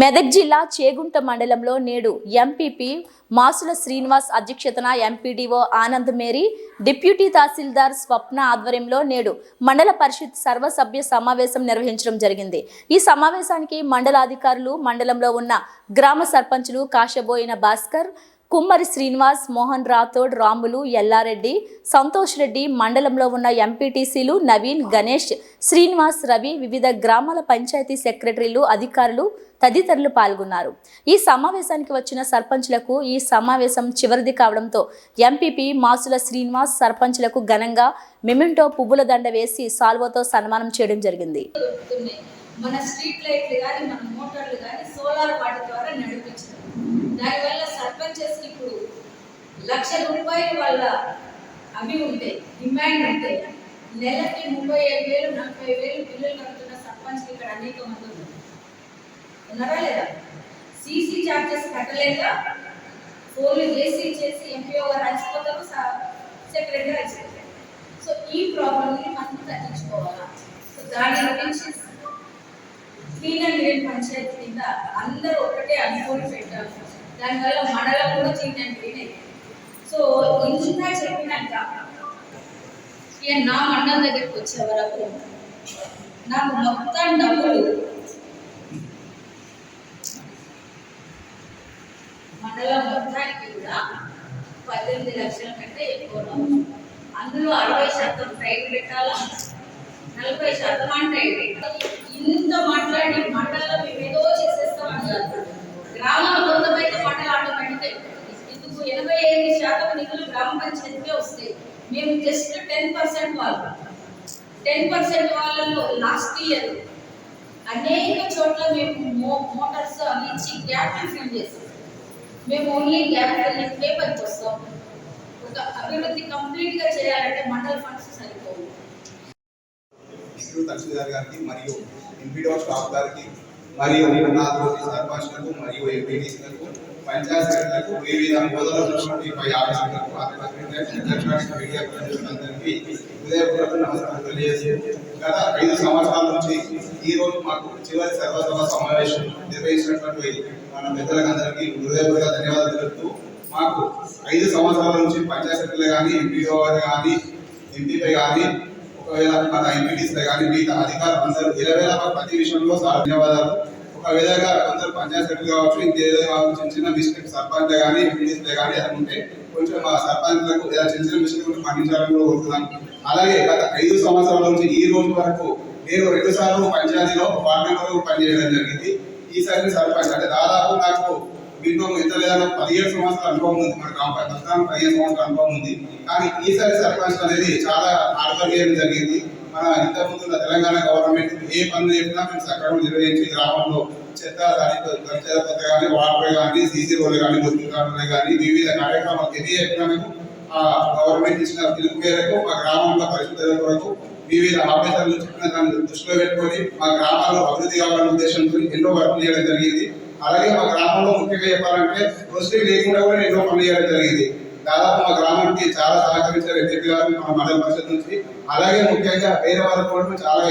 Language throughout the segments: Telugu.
మెదక్ జిల్లా చేగుంట మండలంలో నేడు ఎంపీపీ మాసుల శ్రీనివాస్ అధ్యక్షతన ఎంపీడీఓ ఆనంద్ మేరీ డిప్యూటీ తహసీల్దార్ స్వప్న ఆధ్వర్యంలో నేడు మండల పరిషత్ సర్వసభ్య సమావేశం నిర్వహించడం జరిగింది. ఈ సమావేశానికి మండలాధికారులు మండలంలో ఉన్న గ్రామ సర్పంచులు కాశబోయిన భాస్కర్ కుమ్మరి శ్రీనివాస్ మోహన్ రాథోడ్ రాములు ఎల్లారెడ్డి సంతోష్ రెడ్డి మండలంలో ఉన్న ఎంపీటీసీలు నవీన్ గణేష్ శ్రీనివాస్ రవి వివిధ గ్రామాల పంచాయతీ సెక్రటరీలు అధికారులు తదితరులు పాల్గొన్నారు. ఈ సమావేశానికి వచ్చిన సర్పంచ్లకు ఈ సమావేశం చివరిది కావడంతో ఎంపీపీ మాసుల శ్రీనివాస్ సర్పంచ్లకు ఘనంగా మెమెంటో పువ్వుల దండ వేసి సాల్వతో సన్మానం చేయడం జరిగింది. మన స్ట్రీట్ లైట్లు కానీ మన మోటార్లు కానీ సోలార్ వాటి ద్వారా నడిపించారు దానివల్ల సర్పంచెస్ ఇప్పుడు లక్ష రూపాయలు వాళ్ళ అవి ఉంటాయి డిమాండ్ ఉంటాయి. నెలకి ముప్పై ఐదు వేలు నలభై వేలు బిల్లులు కడుతున్న సర్పంచ్కి ఇక్కడ అనేక మంది ఉన్నారు. ఉన్నారా లేదా? సీసీ ఛార్జెస్ కట్టలేక ఫోన్లు చేసి చేసి ఎంపీఓ గారు అలసిపోతారు సెక్రటరీ అలసిపోతారు. సో ఈ ప్రాబ్లమ్ని మనం తగ్గించుకోవాలా? సో దాని గురించి క్లీన్ అండ్ గ్రీన్ పంచాయతీ కింద అందరూ ఒకటే అనుకోని పెట్టారు దానివల్ల మండలం కూడా క్లీన్ సో ఇంత చెప్పినాక ఇక నా మండలం దగ్గరికి వచ్చే వరకు నాకు మొత్తం డబ్బులు మండలం మొత్తానికి కూడా పద్దెనిమిది లక్షల కంటే ఎక్కువ అందులో అరవై శాతం ట్రైన్ పెట్టాలా? నలభై శాతం అంటే ఇంత మాట్లాడి మండలం మేము ఏదో చేసేస్తామన్నారు గ్రామాల మొత్తం అయితే మండలం ఆటోమేటిక్ అయిపోతుంది ఎందుకు ఎనభై ఐదు శాతం నిధులు గ్రామ వస్తాయి. మేము జస్ట్ టెన్ పర్సెంట్ వాళ్ళు. టెన్ పర్సెంట్ వాళ్ళలో లాస్ట్ ఇయర్ అనేక చోట్ల మేము మో మోటార్స్ అవి ఇచ్చి గ్యాప్ ఫిల్ చేస్తాం మేము ఓన్లీ గ్యాప్ ఫిల్లింగ్ పేపర్కి వస్తాం. ఒక అభివృద్ధి కంప్లీట్గా చేయాలంటే మండల ఫండ్స్ సరిపోవు. తహసీల్దార్ గారికి మరియు ఎంపీడీఓ స్టాఫ్ గారికి మరియు నాలుగు తోటి సర్పంచ్లకు మరియు ఎంపీటీసీలకు పంచాయత్ సెక్రటరీలకు వివిధ హోదాలో ఉన్నటువంటి పై ఆఫీసర్లకు ఎలక్ట్రానిక్ మీడియా ప్రతినిధులందరికీ హృదయపూర్వక నమస్కారం తెలియజేసి గత ఐదు సంవత్సరాల నుంచి ఈ రోజు మాకు చివరి సర్వసభ సమావేశం నిర్వహించినటువంటి మన పెద్దలందరికీ హృదయపూర్వక ధన్యవాదాలు తెలుపుతూ మాకు ఐదు సంవత్సరాల నుంచి పంచాయత్ కానీ ఎంపీఓ కానీ ఎంపీపై కానీ ఒకవేళ మన ఎంపీటీస్ కానీ మిగతా అధికారులు అందరూ ఇరవై ప్రతి విషయంలో చాలా ఒక విధంగా అందరూ పంచాయత్ సెక్రటరీ కావచ్చు ఇంకేదో కావచ్చు చిన్న చిన్న మిస్టేక్ సర్పంచ్ కానీ ఎంపీటీస్ కానీ అది ఉంటే కొంచెం మా సర్పంచ్లకు ఏదైనా చిన్న చిన్న మిస్టేక్ ఉంటే మన్నించాలని కూడా కోరుతున్నాను. అలాగే గత ఐదు సంవత్సరాల నుంచి ఈ రోజు వరకు నేను రెండు సార్లు పంచాయతీలో వార్డు మెంబర్ పనిచేయడం జరిగింది. ఈసారి సర్పంచ్ అంటే దాదాపు నాకు మినిమం ఎంత లేదా పదిహేడు సంవత్సరాల అనుభవం ఉంది మన గ్రామ పంచాయతీ పదిహేను సంవత్సరాల అనుభవం ఉంది. కానీ ఈసారి సర్పంచ్ అనేది చాలా హార్డ్ జరిగింది. మన ఇంతకుముందు తెలంగాణ గవర్నమెంట్ ఏ పనులు చెప్పినా మేము సక్రమం నిర్వహించి గ్రామంలో చెత్త చెత్త కానీ వాటర్ కానీ సీసీ రోడ్లు కానీ గుర్తు కానీ వివిధ కార్యక్రమాలు తెలియజెప్పినా మేము ఆ గవర్నమెంట్ ఇచ్చిన పిలుపు మేరకు మా గ్రామంలో పరిస్థితుల కొరకు వివిధ ఆఫీసర్లు చెప్పిన దాన్ని దృష్టిలో పెట్టుకొని మా గ్రామాల్లో అభివృద్ధి కావాలనే ఉద్దేశంతో ఎన్నో వర్కులు చేయడం జరిగింది. అలాగే మా గ్రామంలో ముఖ్యంగా చెప్పాలంటే వసతి లేకుండా కూడా ఎన్నో పనులు చేయడం జరిగింది. దాదాపు మా గ్రామానికి చాలా సహకరించారు ఎంపీ గారు మన మండల పరిషత్ నుంచి. అలాగే ముఖ్యంగా వేరే వారికి కూడా చాలా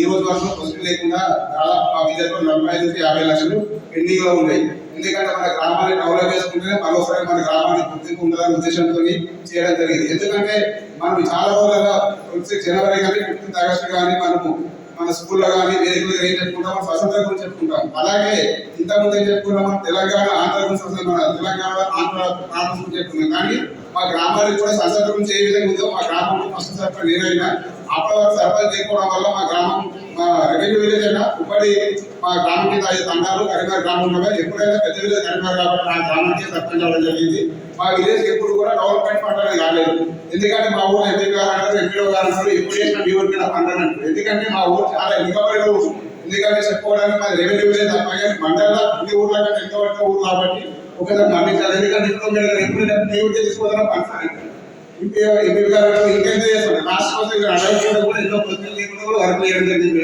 ఈ రోజు వరకు వసతి లేకుండా దాదాపు మా విద్యార్థులు నలభై ఐదు నుంచి యాభై లక్షలు పెండింగ్ ఉన్నాయి. ఎందుకంటే మన గ్రామాన్ని డెవలప్ చేసుకుంటేనే మరోసారి మన గ్రామాన్ని గుర్తింపు ఉండాలనే ఉద్దేశంతో చేయడం జరిగింది. ఎందుకంటే మనం చాలా రోజులుగా ట్వంటీ జనవరి కానీ ఫిఫ్టీన్త్ ఆగస్టు కానీ మనము మన స్కూల్లో కానీ వేదికలు ఏం చెప్పుకుంటాం మన స్వతంత్రం గురించి చెప్పుకుంటాం. అలాగే ఇంతకుముందు ఏం చెప్పుకున్నాం తెలంగాణ ఆంధ్ర గురించి తెలంగాణ ఆంధ్ర ప్రాంతం గురించి చెప్పుకున్నాం. కానీ మా గ్రామానికి కూడా సంసద గురించి ఏ విధంగా ఉందో మా గ్రామంలో ఫస్ట్ సర్పంచ్ నేనైనా అప్పటి వరకు సర్పంచ్ వల్ల మా గ్రామం మా రెవెన్యూ విలేజ్ అయినా ఉమ్మడి మా గ్రామం కింద ఐదు తండాలు కరీంనగర్ గ్రామం ఎప్పుడైనా పెద్ద విలేజ్ కరీంనగర్ కాబట్టి నా గ్రామానికి సర్పంచ్ అవ్వడం జరిగింది. మా విలేజ్ ఎప్పుడు కూడా డెవలప్మెంట్ ఫండ్ అనేది కాలేదు. ఎందుకంటే మా ఊరు ఎంపీ గారు అంటారు ఎంపీఓ గారు అంటారు ఎప్పుడు చేసిన మీ ఊరి మీద ఫండ్ అని అంటారు ఎందుకంటే మా ఊరు చాలా ఎన్నికబడిన ఊరు. ఎందుకంటే చెప్పుకోవడానికి మా రెవెన్యూ విలేజ్ తప్ప కానీ మండల అన్ని ఊర్ల కంటే ఎంతో ఊరు కాబట్టి ఒకసారి మరణించాలి ఎందుకంటే ఇప్పుడు మీరు ఎప్పుడు మీ ఊరికి తీసుకోవడం పంచాలి ఎంపీ గారు ఇంకెంత కోసం అడగకుండా కూడా లేకుండా కూడా వర్క్ చేయడం జరిగింది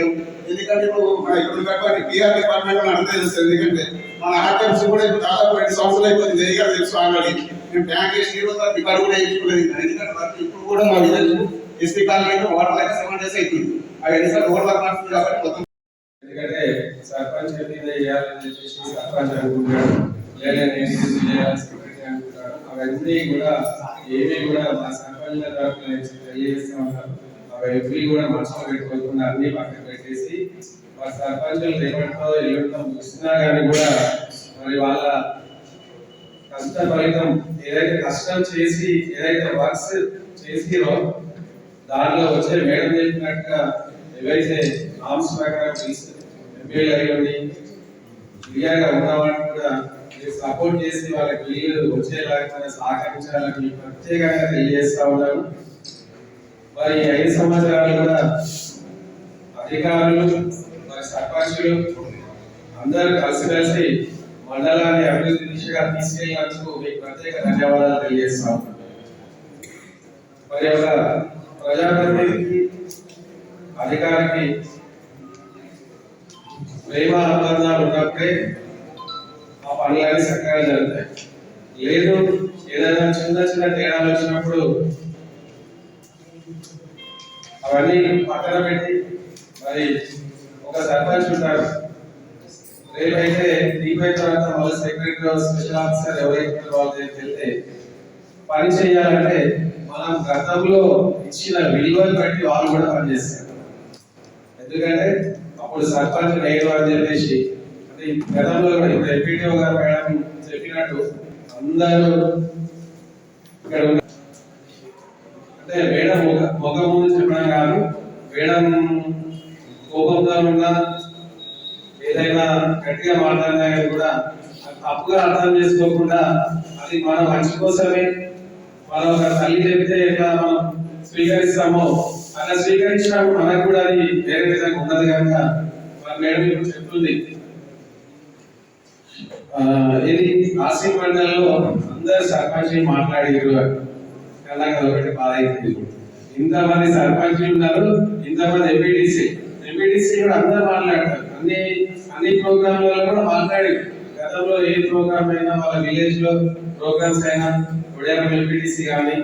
ఎందుకంటే ఇప్పుడు మన ఇక్కడ డిపార్ట్మెంట్ అర్థం చేస్తారు ఎందుకంటే మన ఆర్టీఎంసీ కూడా దాదాపు రెండు సంవత్సరాలు అయిపోయింది. ఏ తెలుసు ఆల్రెడీ? మేము ట్యాంక్ వేసి రికార్డు కూడా ఇంకా. ఎందుకంటే వర్క్ ఇప్పుడు కూడా మా విలేజ్ ఎస్పీ వాటర్ లెక్క సెవెన్ డేస్ అవుతుంది అవి ఎన్నిసార్లు ఓవర్ వర్క్ కాబట్టి మొత్తం ఎందుకంటే సర్పంచ్ మీద చేయాలని చెప్పేసి సర్పంచ్ అనుకుంటాడు లేదా నేను చేయాలి? అవన్నీ కూడా ఏమీ కూడా మా సర్పంచ్ తెలియజేస్తా ఉన్నారు అవన్నీ కూడా మనసులో పెట్టుకోకుండా అన్ని పక్కన పెట్టేసి మా సర్పంచులు రేపటితో ఎల్లుంటో ముగిసినా కానీ కూడా మరి వాళ్ళ కష్ట ఫలితం ఏదైతే కష్టం చేసి ఏదైతే వర్క్స్ చేసిరో దాంట్లో వచ్చే మేడం చెప్పినట్టుగా ఏవైతే నామ్స్ ప్రకారం ఎంపీలు అయ్యండి క్లియర్గా కూడా మీరు సపోర్ట్ చేసి వాళ్ళకి బిల్లు వచ్చేలాగా సహకరించాలని ప్రత్యేకంగా తెలియజేస్తా ఉన్నాను. మరి ఈ ఐదు సంవత్సరాలు కూడా అధికారులు మరి సర్పంచులు అందరూ కలిసిమెలిసి మండలాన్ని అభివృద్ధి దిశగా తీసుకెళ్ళినందుకు మీకు ప్రత్యేక ధన్యవాదాలు తెలియజేస్తా ఉన్నాను. మరి ఒక ప్రజాప్రతినిధికి అధికారికి ప్రేమ అనుబంధాలు ఉన్నప్పుడే ఆ పనులన్నీ చక్కగా జరుగుతాయి. లేదు ఏదైనా చిన్న చిన్న తేడాలు వచ్చినప్పుడు అవన్నీ పక్కన పెట్టి మరి ఒక సర్పంచ్ ఉంటారు రేపైతే దీపై తర్వాత వాళ్ళ సెక్రటరీ స్పెషల్ ఆఫీసర్ ఎవరైతే వాళ్ళ దగ్గరికి వెళ్తే పని చేయాలంటే మనం గతంలో ఇచ్చిన విలువలు బట్టి వాళ్ళు కూడా పనిచేస్తారు ఎందుకంటే అప్పుడు సర్పంచ్ నేను అని చెప్పేసి గతంలో కూడా ఇప్పుడు ఎంపీడీఓ గారు మేడం చెప్పినట్టు అందరూ ఇక్కడ అంటే మేడం ఒక ఒక ముందు చెప్పడం కాదు మేడం కోపంతో ఉన్నా ఏదైనా గట్టిగా మాట్లాడినా కానీ కూడా తప్పుగా అర్థం చేసుకోకుండా అది మన మంచి కోసమే. మనం ఒక తల్లి చెప్తే ఎట్లా మనం స్వీకరిస్తామో అలా స్వీకరించినప్పుడు మనకు కూడా అది వేరే విధంగా ఉన్నది కనుక మన మేడం ఇప్పుడు చెప్తుంది. ఇది ఆసి మండలంలో అందరు సర్పంచ్ మాట్లాడారు కదా ఒకటి బాధ అవుతుంది ఇంతమంది సర్పంచ్లు ఉన్నారు ఇంతమంది ఎంపీడిసి ఎంపీటీసీ కూడా అందరు మాట్లాడతారు. అన్ని అన్ని ప్రోగ్రాంలలో కూడా మాట్లాడి గతంలో ఏ ప్రోగ్రామ్ అయినా వాళ్ళ విలేజ్లో ప్రోగ్రామ్స్ అయినా ఉదయం ఎంపీటీసీ కానీ